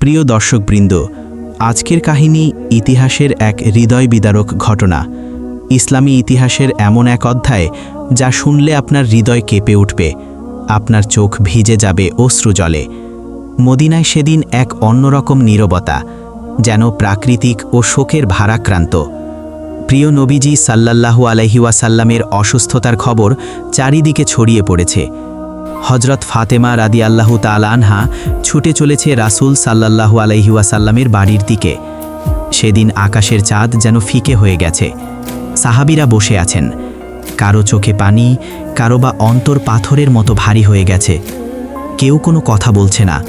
প্রিয় দর্শকবৃন্দ, আজকের কাহিনী ইতিহাসের এক হৃদয় বিদারক ঘটনা। ইসলামী ইতিহাসের এমন এক অধ্যায় যা শুনলে আপনার হৃদয় কেঁপে উঠবে, আপনার চোখ ভিজে যাবে অশ্রু জলে। মদিনায় সেদিন এক অন্যরকম নীরবতা, যেন প্রাকৃতিক ও শোকের ভারাক্রান্ত। প্রিয় নবীজি সাল্লাল্লাহু আলহিওয়াসাল্লামের অসুস্থতার খবর চারিদিকে ছড়িয়ে পড়েছে। হজরত ফাতেমা রাদি আল্লাহু আনহা ছুটে চলেছে রাসূল সাল্লাল্লাহু আলাইহিওয়াসাল্লামের বাড়ির দিকে। সেদিন আকাশের চাঁদ যেন ফিকে হয়ে গেছে। সাহাবিরা বসে আছেন। কারও চোখে পানি, কারও বা অন্তর পাথরের মতো ভারী হয়ে গেছে। কেউ কোনো কথা বলছে না।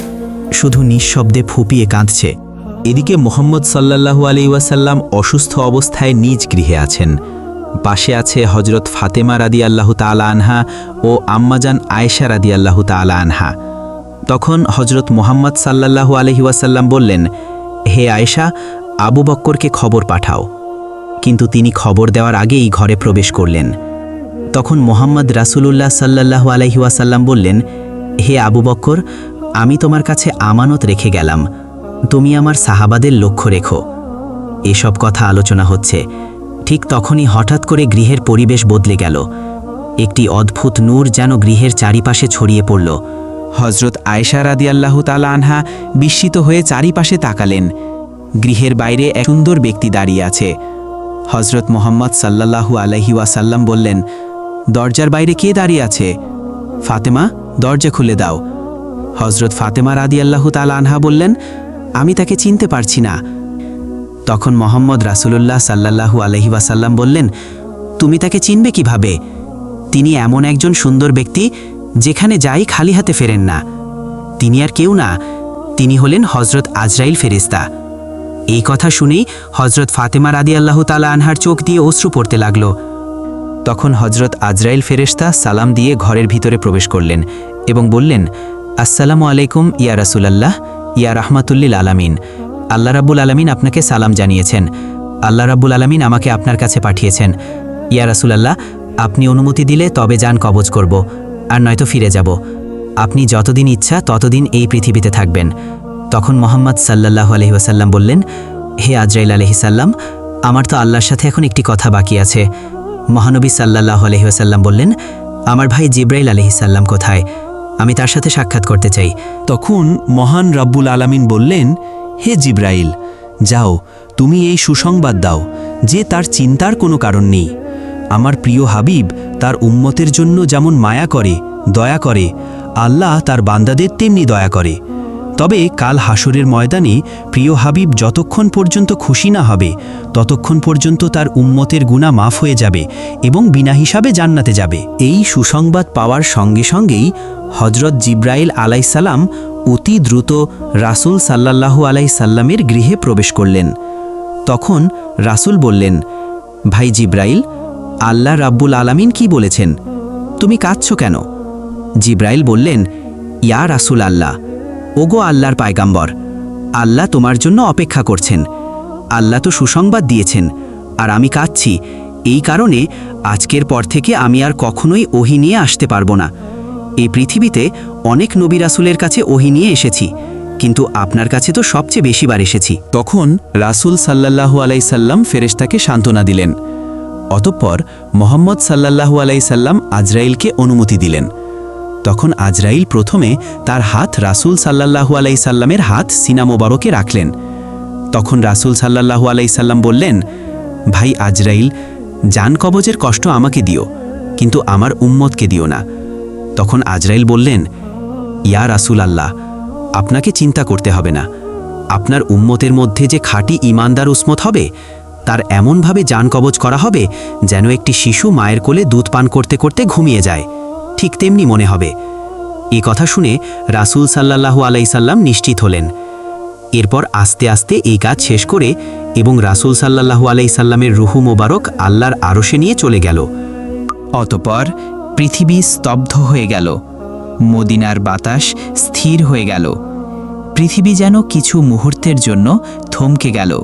শুধু নিঃশব্দে ফুপিয়ে কাঁদছে। এদিকে মোহাম্মদ সাল্লাল্লাহু আলি ওয়াসাল্লাম অসুস্থ অবস্থায় নিজ গৃহে আছেন। পাশে আছে হজরত ফাতেমা রাদি আল্লাহ তালা আনহা ও আম্মাজান আয়েশা রাদি আল্লাহ তালা আনহা। তখন হজরত মোহাম্মদ সাল্লাল্লাহু আলহি ওয়াসাল্লাম বললেন, হে আয়েশা, আবু বক্করকে খবর পাঠাও। কিন্তু তিনি খবর দেওয়ার আগেই ঘরে প্রবেশ করলেন। তখন মোহাম্মদ রাসূলুল্লাহ সাল্লাল্লাহু আলহি ওয়াসাল্লাম বললেন, হে আবু বক্কর, আমি তোমার কাছে আমানত রেখে গেলাম। তুমি আমার সাহাবাদের লক্ষ্য রেখো। এসব কথা আলোচনা হচ্ছে। ঠিক তখনই হঠাৎ করে গৃহের পরিবেশ বদলে গেল। একটি অদ্ভুত নূর যেন গৃহের চারিপাশে ছড়িয়ে পড়ল। হজরত আয়েশা রাদি আল্লাহ তালা আনহা বিস্মিত হয়ে চারিপাশে তাকালেন। গৃহের বাইরে এক সুন্দর ব্যক্তি দাঁড়িয়ে আছে। হজরত মোহাম্মদ সাল্লাল্লাহু আলহি ওয়াসাল্লাম বললেন, দরজার বাইরে কে দাঁড়িয়ে আছে? ফাতেমা, দরজা খুলে দাও। হজরত ফাতেমা রাদি আল্লাহ তালা আনহা বললেন, আমি তাকে চিনতে পারছি না। তখন মোহাম্মদ রাসুলুল্লাহ সাল্লাল্লাহু আলহি ওয়াসাল্লাম বললেন, তুমি তাকে চিনবে কীভাবে? তিনি এমন একজন সুন্দর ব্যক্তি যেখানে যাই খালি হাতে ফেরেন না। তিনি আর কেউ না, তিনি হলেন হজরত আজরাইল ফেরিস্তা এই কথা শুনেই হজরত ফাতেমা রাদি আল্লাহ তালা আনহার চোখ দিয়ে অশ্রু পড়তে লাগল। তখন হজরত আজরাইল ফেরেশতা সালাম দিয়ে ঘরের ভিতরে প্রবেশ করলেন এবং বললেন, আসসালামু আলাইকুম ইয়া রাসুলাল্লাহ, ইয়া রাহমাতুল্লিল আলামিন। আল্লাহ রাব্বুল আলামিন আপনাকে সালাম জানিয়েছেন। আল্লাহ রাব্বুল আলামিন আমাকে আপনার কাছে পাঠিয়েছেন। ইয়া রাসুলাল্লাহ, আপনি অনুমতি দিলে তবে যান কবজ করব, আর নয়তো ফিরে যাব। আপনি যতদিন ইচ্ছা ততদিন এই পৃথিবীতে থাকবেন। তখন মোহাম্মদ সাল্লাহ আলহিহাসাল্লাম বললেন, হে আজরাইল আলহিসাল্লাম আমার তো আল্লাহর সাথে এখন একটি কথা বাকি আছে। মহানবী সাল্লাহ আলহিহাসাল্লাম বললেন, আমার ভাই জিব্রাইল আলহিসাল্লাম কোথায়? আমি তার সাথে সাক্ষাৎ করতে চাই। তখন মহান রাব্বুল আলামিন বললেন হে জিব্রাইল, যাও, তুমি এই সুসংবাদ দাও, যে তার চিন্তার কোনো কারণ নেই। আমার প্রিয় হাবিব, তার উম্মতের জন্য যেমন মায়া করে, দয়া করে, আল্লাহ তার বান্দাদের তেমনি দয়া করে। তবে কাল হাসরের ময়দানে প্রিয় হাবিব যতক্ষণ পর্যন্ত খুশি না হবে, ততক্ষণ পর্যন্ত তার উম্মতের গুণা মাফ হয়ে যাবে এবং বিনা হিসাবে জান্নাতে যাবে। এই সুসংবাদ পাওয়ার সঙ্গে সঙ্গেই হজরত জিব্রাইল আলাইসাল্লাম অতি দ্রুত রাসূল সাল্লাল্লাহু আলাইসাল্লামের গৃহে প্রবেশ করলেন। তখন রাসূল বললেন, ভাই জিব্রাইল, আল্লাহ রাব্বুল আলামিন কি বলেছেন? তুমি কাঁদছ কেন? জিব্রাইল বললেন, ইয়া রাসূল আল্লাহ, ওগো আল্লাহর পায়গাম্বর, আল্লাহ তোমার জন্য অপেক্ষা করছেন। আল্লাহ তো সুসংবাদ দিয়েছেন, আর আমি কাঁদছি। এই কারণে আজকের পর থেকে আমি আর কখনোই ওহি নিয়ে আসতে পারব না। এই পৃথিবীতে অনেক নবী রাসুলের কাছে ওহি নিয়ে এসেছি, কিন্তু আপনার কাছে তো সবচেয়ে বেশিবার এসেছি। তখন রাসূল সাল্লাল্লাহু আলাইসাল্লাম ফেরেশতাকে সান্ত্বনা দিলেন। অতঃপর মোহাম্মদ সাল্লাল্লাহু আলাইসাল্লাম আজরাইলকে অনুমতি দিলেন। তখন আজরাইল প্রথমে তার হাত রাসূল সাল্লাল্লাহু আলাইসাল্লামের হাত সিনা মোবারকে রাখলেন। তখন রাসূল সাল্লাল্লাহু আলাইসাল্লাম বললেন, ভাই আজরাইল জান কবজের কষ্ট আমাকে দিও, কিন্তু আমার উম্মতকে দিও না। তখন আজরাইল বললেন, ইয়া রাসূল আল্লাহ আপনাকে চিন্তা করতে হবে না। আপনার উম্মতের মধ্যে যে খাঁটি ইমানদার উসমত হবে, তার এমনভাবে যান কবজ করা হবে যেন একটি শিশু মায়ের কোলে দুধ পান করতে করতে ঘুমিয়ে যায়। ঠিক তেমনি মনে হবে। এ কথা শুনে রাসূল সাল্লাল্লাহু আলাইসাল্লাম নিশ্চিত হলেন। এরপর আস্তে আস্তে এই কাজ শেষ করে এবং রাসূল সাল্লাল্লাহু আলাইসাল্লামের রুহু মোবারক আল্লাহর আরশে নিয়ে চলে গেল। অতপর পৃথিবী স্তব্ধ হয়ে গেল। মদিনার বাতাস স্থির হয়ে গেল। পৃথিবী যেন কিছু মুহূর্তের জন্য থমকে গেল।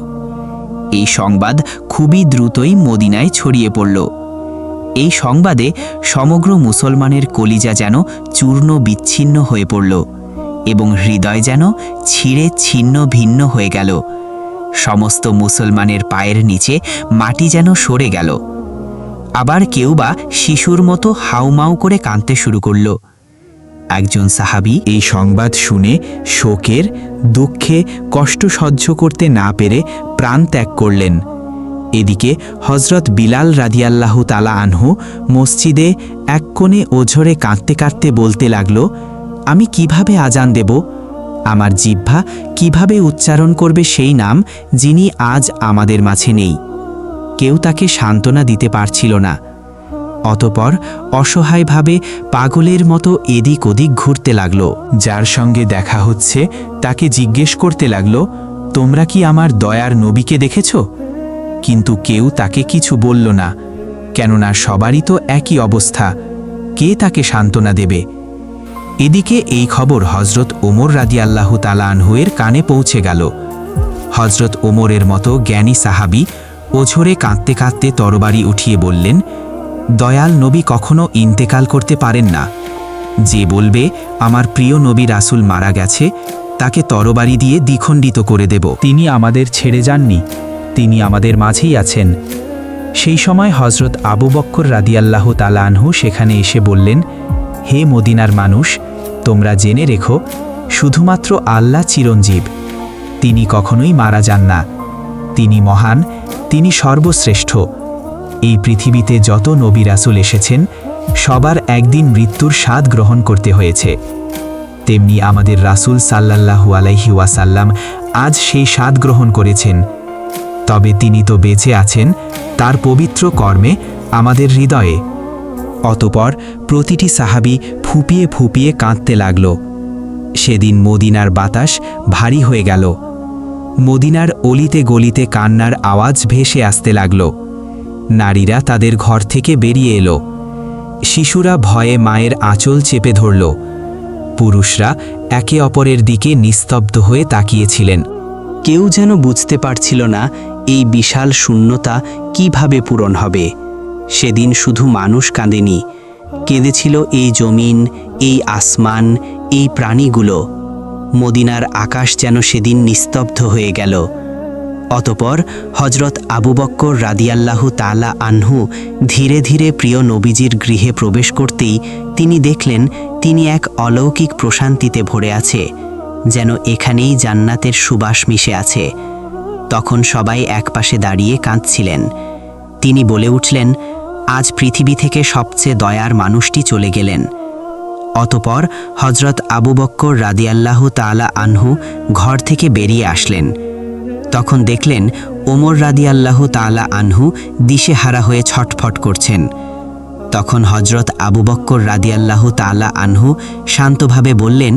এই সংবাদ খুবই দ্রুতই মদিনায় ছড়িয়ে পড়ল। এই সংবাদে সমগ্র মুসলমানের কলিজা যেন চূর্ণ বিচ্ছিন্ন হয়ে পড়ল এবং হৃদয় যেন ছিঁড়ে ছিন্ন ভিন্ন হয়ে গেল। সমস্ত মুসলমানের পায়ের নিচে মাটি যেন সরে গেল। আবার কেউ বা শিশুর মতো হাউমাউ করে কাঁদতে শুরু করল। একজন সাহাবি এই সংবাদ শুনে শোকের, দুঃখে কষ্ট সহ্য করতে না পেরে প্রাণ ত্যাগ করলেন। এদিকে হজরত বিলাল রাদিয়াল্লাহু তালা আনহু মসজিদে এক কোণে ওঝরে কাঁদতে কাঁদতে বলতে লাগল, আমি কীভাবে আজান দেব? আমার জিহ্বা কীভাবে উচ্চারণ করবে সেই নাম যিনি আজ আমাদের মাঝে নেই। কেউ তাকে সান্ত্বনা দিতে পারছিল না। অতপর অসহায়ভাবে পাগলের মতো এদিক ওদিক ঘুরতে লাগল। যার সঙ্গে দেখা হচ্ছে, তাকে জিজ্ঞেস করতে লাগল, তোমরা কি আমার দয়ার নবীকে দেখেছ? কিন্তু কেউ তাকে কিছু বলল না, কেননা সবারই তো একই অবস্থা। কে তাকে সান্ত্বনা দেবে? এদিকে এই খবর হজরত ওমর রাদিয়াল্লাহু তালা আনহুয়ের কানে পৌঁছে গেল। হজরত ওমরের মতো জ্ঞানী সাহাবি ওঝরে কাঁদতে কাঁদতে তরবারি উঠিয়ে বললেন, দয়াল নবী কখনো ইন্তেকাল করতে পারেন না। যে বলবে, আমার প্রিয় নবী রাসুল মারা গেছে, তাকে তরবারি দিয়ে দ্বিখণ্ডিত করে দেব। তিনি আমাদের ছেড়ে যাননি, তিনি আমাদের মাঝেই আছেন। সেই সময় হজরত আবু বক্কর রাদিয়াল্লাহ তালানহু সেখানে এসে বললেন, হে মদিনার মানুষ, তোমরা জেনে রেখো, শুধুমাত্র আল্লাহ চিরঞ্জীব, তিনি কখনোই মারা যান না। তিনি মহান তিনি সর্বশ্রেষ্ঠ। এই পৃথিবীতে যত নবী রাসুল এসেছেন, সবার একদিন মৃত্যুর স্বাদ গ্রহণ করতে হয়েছে। তেমনি আমাদের রাসুল সাল্লাল্লাহু আলাইহি ওয়াসাল্লাম আজ সেই স্বাদ গ্রহণ করেছেন। তবে তিনি তো বেঁচে আছেন, তার পবিত্র কর্মে আমাদের হৃদয়ে। অতপর প্রতিটি সাহাবি ফুপিয়ে ফুপিয়ে কাঁদতে লাগল। সেদিন মদিনার বাতাস ভারী হয়ে গেল। মদিনার অলিতে গলিতে কান্নার আওয়াজ ভেসে আসতে লাগল। নারীরা তাদের ঘর থেকে বেরিয়ে এলো। শিশুরা ভয়ে মায়ের আঁচল চেপে ধরল। পুরুষরা একে অপরের দিকে নিস্তব্ধ হয়ে তাকিয়েছিলেন। কেউ যেন বুঝতে পারছিল না এই বিশাল শূন্যতা কীভাবে পূরণ হবে। সেদিন শুধু মানুষ কাঁদেনি। কেঁদেছিল এই জমিন, এই আসমান, এই প্রাণীগুলো। মদিনার আকাশ যেন সেদিন নিস্তব্ধ হয়ে গেল। অতপর হজরত আবু বক্কর রাদিয়াল্লাহু তালা আনহু ধীরে ধীরে প্রিয় নবীজির গৃহে প্রবেশ করতেই তিনি দেখলেন তিনি এক অলৌকিক প্রশান্তিতে ভরে আছে, যেন এখানেই জান্নাতের সুবাস মিশে আছে। তখন সবাই একপাশে দাঁড়িয়ে কাঁদছিলেন। তিনি বলে উঠলেন, আজ পৃথিবী থেকে সবচেয়ে দয়ার মানুষটি চলে গেলেন। অতপর হজরত আবু বক্কর রাদিয়াল্লাহু তালা আনহু ঘর থেকে বেরিয়ে আসলেন। তখন দেখলেন ওমর রাদিয়াল্লাহু তালা আনহু দিশেহারা হয়ে ছটফট করছেন। তখন হজরত আবু বক্কর রাদিয়াল্লাহু তালা আনহু শান্তভাবে বললেন,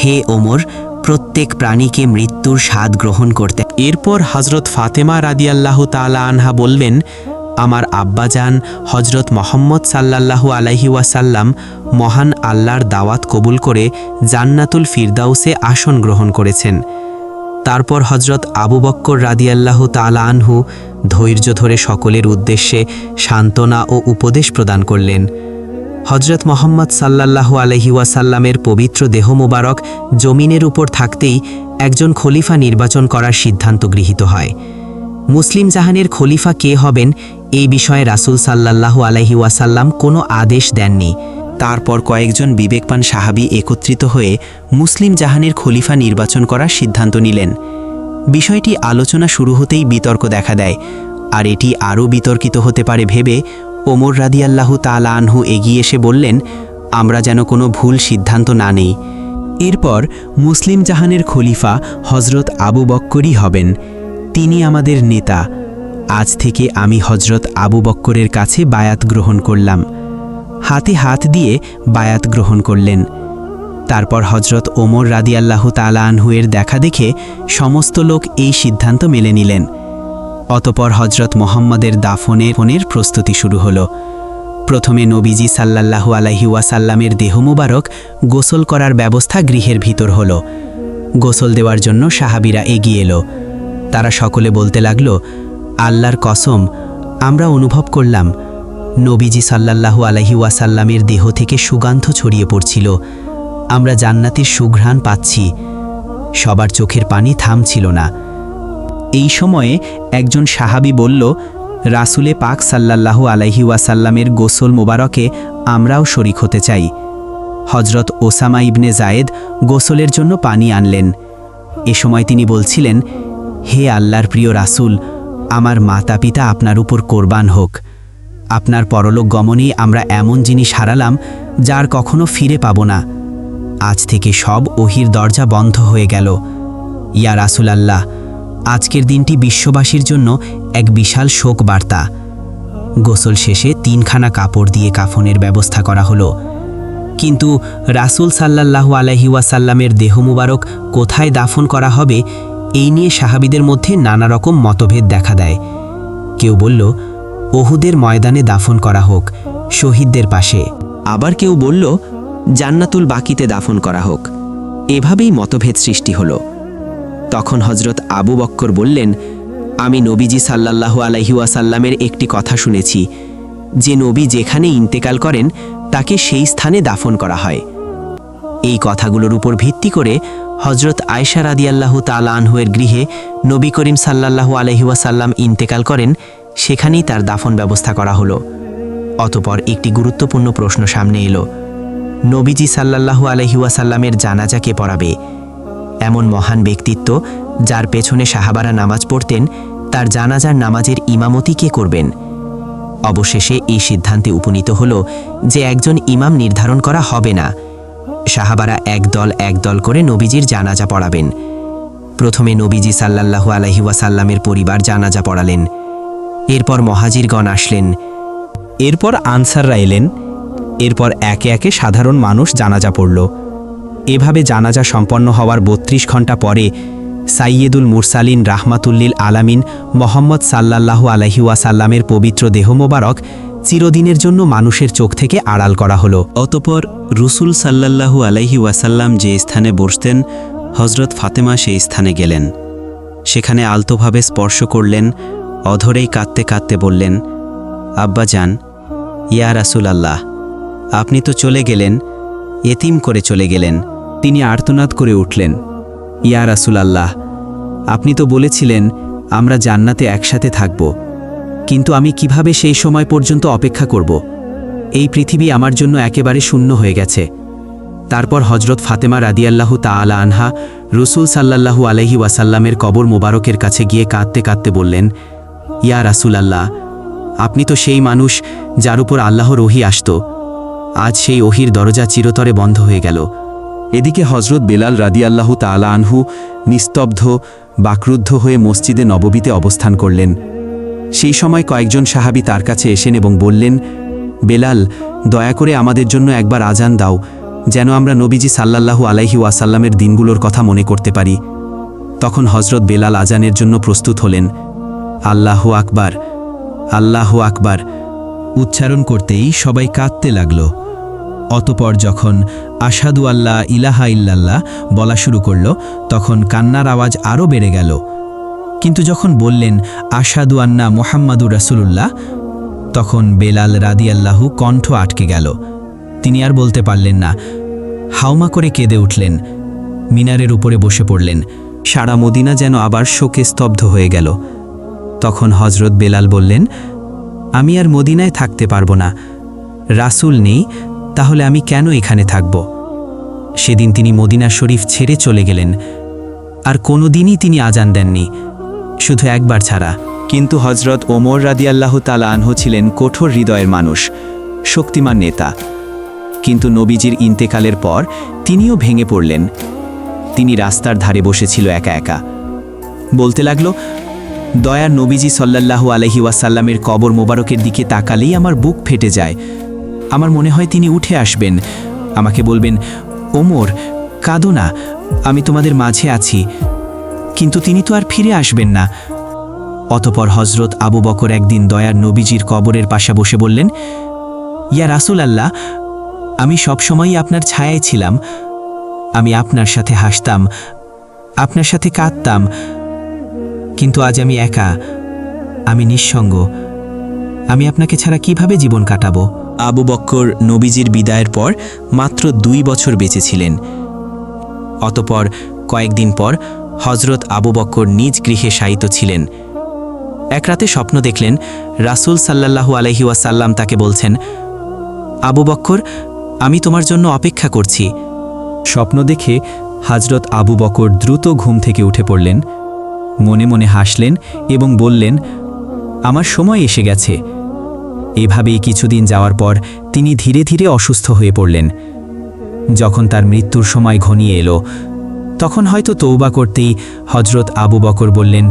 হে ওমর, প্রত্যেক প্রাণীকে মৃত্যুর স্বাদ গ্রহণ করতে এরপর হজরত ফাতেমা রাদিয়াল্লাহ তালা আনহা বলবেন আমার আব্বাজান হজরত মোহাম্মদ সাল্লাল্লাহু আলাইহি ওয়াসাল্লাম মহান আল্লাহর দাওয়াত কবুল করে জান্নাতুল ফিরদাউসে আসন গ্রহণ করেছেন। তারপর হজরত আবু বক্কর রাদিয়াল্লাহ তালা আনহু ধৈর্য ধরে সকলের উদ্দেশ্যে সান্ত্বনা ও উপদেশ প্রদান করলেন। হজরত মোহাম্মদ সাল্লাল্লাহু আলহি ওয়াসাল্লামের পবিত্র দেহ মোবারক জমিনের উপর থাকতেই একজন খলিফা নির্বাচন করার সিদ্ধান্ত গৃহীত হয়। মুসলিম জাহানের খলিফা কে হবেন, এই বিষয়ে রাসূল সাল্লাল্লাহু আলহি ওয়াসাল্লাম কোনো আদেশ দেননি। তারপর কয়েকজন বিবেকবান সাহাবী একত্রিত হয়ে মুসলিম জাহানের খলিফা নির্বাচন করার সিদ্ধান্ত নিলেন। বিষয়টি আলোচনা শুরু হতেই বিতর্ক দেখা দেয়, আর এটি আরও বিতর্কিত হতে পারে ভেবে ওমর রাদিয়াল্লাহু তালা আনহু এগিয়ে এসে বললেন, আমরা যেন কোনো ভুল সিদ্ধান্ত না নেই। এরপর মুসলিম জাহানের খলিফা হজরত আবু বক্করই হবেন। তিনি আমাদের নেতা। আজ থেকে আমি হজরত আবু বক্করের কাছে বায়াত গ্রহণ করলাম। হাতে হাত দিয়ে বায়াত গ্রহণ করলেন। তারপর হজরত ওমর রাদিয়াল্লাহু তালা আনহুয়ের দেখা দেখে সমস্ত লোক এই সিদ্ধান্ত মেনে নিলেন। অতপর হজরত মোহাম্মদের দাফনের ফোনের প্রস্তুতি শুরু হলো। প্রথমে নবীজি সাল্লাল্লাহু আলাইহি ওয়াসাল্লামের দেহ মুবারক গোসল করার ব্যবস্থা গৃহের ভিতর হল। গোসল দেওয়ার জন্য সাহাবিরা এগিয়ে এলো। তারা সকলে বলতে লাগল, আল্লাহর কসম, আমরা অনুভব করলাম, নবীজি সাল্লাল্লাহু আলাইহি ওয়াসাল্লামের দেহ থেকে সুগন্ধ ছড়িয়ে পড়ছিল। আমরা জান্নাতের সুঘ্রাণ পাচ্ছি। সবার চোখের পানি থামছিল না। এই সময়ে একজন সাহাবি বলল, রাসুলে পাক সাল্লাল্লাহু আলাইহি ওয়াসাল্লামের গোসল মোবারকে আমরাও শরিক হতে চাই। হজরত ওসামা ইবনে জায়েদ গোসলের জন্য পানি আনলেন। এ সময় তিনি বলছিলেন হে আল্লাহর প্রিয় রাসূল, আমার মাতা পিতা আপনার উপর কোরবান হোক। আপনার পরলোক গমনে আমরা এমন জিনিস হারালাম যার কখনো ফিরে পাব না। আজ থেকে সব ওহির দরজা বন্ধ হয়ে গেল। ইয়া রাসুল আল্লাহ, আজকের দিনটি বিশ্ববাসীর জন্য এক বিশাল শোক বার্তা গোসল শেষে তিনখানা কাপড় দিয়ে কাফনের ব্যবস্থা করা হলো। কিন্তু রাসূল সাল্লাল্লাহু আলাইহি ওয়াসাল্লামের দেহ মুবারক কোথায় দাফন করা হবে এই নিয়ে সাহাবিদের মধ্যে নানা রকম মতভেদ দেখা দেয়। কেউ বলল, ওহুদের ময়দানে দাফন করা হোক, শহীদদের পাশে। আবার কেউ বলল, জান্নাতুল বাকিতে দাফন করা হোক। এভাবেই মতভেদ সৃষ্টি হলো। তখন হজরত আবু বক্কর বললেন, আমি নবীজি সাল্লাল্লাহু আলাইহি ওয়াসাল্লামের একটি কথা শুনেছি। যে নবী যেখানে ইন্তেকাল করেন, তাকে সেই স্থানে দাফন করা হয়। এই কথাগুলোর উপর ভিত্তি করে হজরত আয়সা রাদিয়াল্লাহু তালা আনহুয়ের গৃহে নবী করিম সাল্লাল্লাহু আলহি ওয়াসাল্লাম ইন্তেকাল করেন, সেখানেই তার দাফন ব্যবস্থা করা হলো। অতপর একটি গুরুত্বপূর্ণ প্রশ্ন সামনে এলো। নবীজি সাল্লাল্লাহু আলহি ওয়াসাল্লামের জানাজাকে পড়াবে। এমন মহান ব্যক্তিত্ব যার পেছনে সাহাবারা নামাজ পড়তেন, তার জানাজার নামাজের ইমামতি কে করবেন? অবশেষে এই সিদ্ধান্তে উপনীত হল যে একজন ইমাম নির্ধারণ করা হবে না। সাহাবারা একদল একদল করে নবীজির জানাজা পড়াবেন। প্রথমে নবীজি সাল্লাল্লাহু আলহি ওয়াসাল্লামের পরিবার জানাজা পড়ালেন। এরপর মহাজিরগণ আসলেন। এরপর আনসাররা এলেন। এরপর একে একে সাধারণ মানুষ জানাজা পড়ল। এভাবে জানাজা সম্পন্ন হওয়ার বত্রিশ ঘণ্টা পরে সাইয়েদুল মুরসালিন রাহমাতুল্লিল আলামিন মোহাম্মদ সাল্লাল্লাহু আলহি ওয়াসাল্লামের পবিত্র দেহ মোবারক চিরদিনের জন্য মানুষের চোখ থেকে আড়াল করা হলো। অতপর রুসুল সাল্লাল্লাহু আলাইহি ওয়াসাল্লাম যে স্থানে বসতেন হজরত ফাতেমা সেই স্থানে গেলেন। সেখানে আলতোভাবে স্পর্শ করলেন, অধরেই কাঁদতে কাঁদতে বললেন, আব্বা যান, ইয়া রাসুল আল্লাহ আপনি তো চলে গেলেন, এতিম করে চলে গেলেন, তিনি আর্তনাদ করে উঠলেন। ইয়া রাসুল আল্লাহ আপনি তো বলেছিলেন, আমরা জান্নাতে একসাথে থাকব। কিন্তু আমি কীভাবে সেই সময় পর্যন্ত অপেক্ষা করব? এই পৃথিবী আমার জন্য একেবারে শূন্য হয়ে গেছে। তারপর হজরত ফাতেমা রাদিয়াল্লাহু তাআলা আনহা রসুল সাল্লাল্লাহু আলহি ওয়াসাল্লামের কবর মোবারকের কাছে গিয়ে কাঁদতে কাঁদতে বললেন, ইয়া রাসুল আল্লাহ আপনি তো সেই মানুষ যার উপর আল্লাহ রহি আসত। আজ সেই ওহির দরজা চিরতরে বন্ধ হয়ে গেল। এদিকে হজরত বেলাল রাদিয়াল্লাহু তাআলা আনহু নিস্তব্ধ, বাকরুদ্ধ হয়ে মসজিদে নববীতে অবস্থান করলেন। সেই সময় কয়েকজন সাহাবী তার কাছে এসেন এবং বললেন, বেলাল, দয়া করে আমাদের জন্য একবার আজান দাও, যেন আমরা নবীজি সাল্লাল্লাহু আলাইহি ওয়াসাল্লামের দিনগুলোর কথা মনে করতে পারি। তখন হজরত বেলাল আজানের জন্য প্রস্তুত হলেন। আল্লাহ আকবার আল্লাহ আকবার। উচ্চারণ করতেই সবাই কাঁদতে লাগল। অতপর যখন আসাদু আল্লাহ ইলাহা ইল্লাল্লাহ বলা শুরু করল, তখন কান্নার আওয়াজ আরও বেড়ে গেল। কিন্তু যখন বললেন আসাদু আন্না মোহাম্মদুর রাসুলুল্লাহ, তখন বেলাল রাদিয়াল্লাহু কণ্ঠ আটকে গেল। তিনি আর বলতে পারলেন না। হাওমা করে কেঁদে উঠলেন, মিনারের উপরে বসে পড়লেন। সারা মদিনা যেন আবার শোকে স্তব্ধ হয়ে গেল। তখন হজরত বেলাল বললেন, আমি আর মদিনায় থাকতে পারব না। রাসূল নেই, তাহলে আমি কেন এখানে থাকব? সেদিন তিনি মদিনা শরীফ ছেড়ে চলে গেলেন। আর কোনোদিনই তিনি আজান দেননি। শুধু একবার ছাড়া। কিন্তু হজরত ওমর রাদিয়াল্লাহু তালা আনহু ছিলেন কঠোর হৃদয়ের মানুষ, শক্তিমান নেতা। কিন্তু নবীজির ইন্তেকালের পর তিনিও ভেঙে পড়লেন। তিনি রাস্তার ধারে বসেছিল একা একা। বলতে লাগল দয়ার নবীজি সাল্লাল্লাহু আলহি ওয়াসাল্লামের কবর মোবারকের দিকে তাকালেই আমার বুক ফেটে যায়। আমার মনে হয় তিনি উঠে আসবেন। আমাকে বলবেন, ওমর, কাঁদো না, আমি তোমাদের মাঝে আছি। কিন্তু তিনি তো আর ফিরে আসবেন না। অতপর হজরত আবু বকর একদিন দয়ার নবীজির কবরের পাশে বসে বললেন, ইয়া রাসুল আল্লাহ আমি সবসময়ই আপনার ছায়ায় ছিলাম। আমি আপনার সাথে হাসতাম, আপনার সাথে কাঁদতাম। কিন্তু আজ আমি একা, আমি নিঃসঙ্গ। আমি আপনাকে ছাড়া কীভাবে জীবন কাটাবো? আবু বক্কর নবীজির বিদায়ের পর মাত্র দুই বছর বেঁচেছিলেন অতপর কয়েকদিন পর হজরত আবু বক্কর নিজ গৃহে শায়িত ছিলেন। এক রাতে স্বপ্ন দেখলেন, রাসূল সাল্লাল্লাহু আলহি ওয়াসাল্লাম তাকে বলছেন, আবু বক্কর আমি তোমার জন্য অপেক্ষা করছি। স্বপ্ন দেখে হাজরত আবু বকর দ্রুত ঘুম থেকে উঠে পড়লেন, মনে মনে হাসলেন এবং বললেন, আমার সময় এসে গেছে। এভাবেই কিছুদিন যাওয়ার পর তিনি ধীরে ধীরে অসুস্থ হয়ে পড়লেন। যখন তার মৃত্যুর সময় ঘনিয়ে এলো তখন হয়তো তৌবা করতেই হজরত আবু বকর বললেন,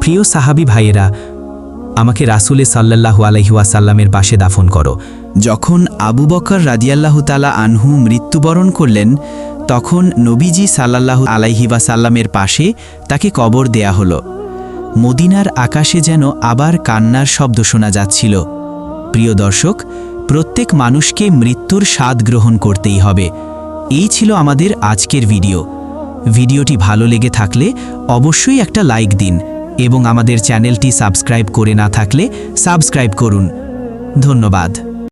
প্রিয় সাহাবি ভাইয়েরা, আমাকে রাসুলে সাল্লাল্লাহু আলহিউসাল্লামের পাশে দাফন করো। যখন আবু বকর রাদিয়াল্লাহু তালা আনহু মৃত্যুবরণ করলেন, তখন নবীজি সাল্লাল্লাহু আলাইহি ওয়াসাল্লামের পাশে তাকে কবর দেয়া হলো। মদিনার আকাশে যেন আবার কান্নার শব্দ শোনা যাচ্ছিল। প্রিয় দর্শক, প্রত্যেক মানুষকে মৃত্যুর স্বাদ গ্রহণ করতেই হবে। এই ছিল আমাদের আজকের ভিডিও। ভিডিওটি ভালো লেগে থাকলে অবশ্যই একটা লাইক দিন এবং আমাদের চ্যানেলটি সাবস্ক্রাইব করে না থাকলে সাবস্ক্রাইব করুন। ধন্যবাদ।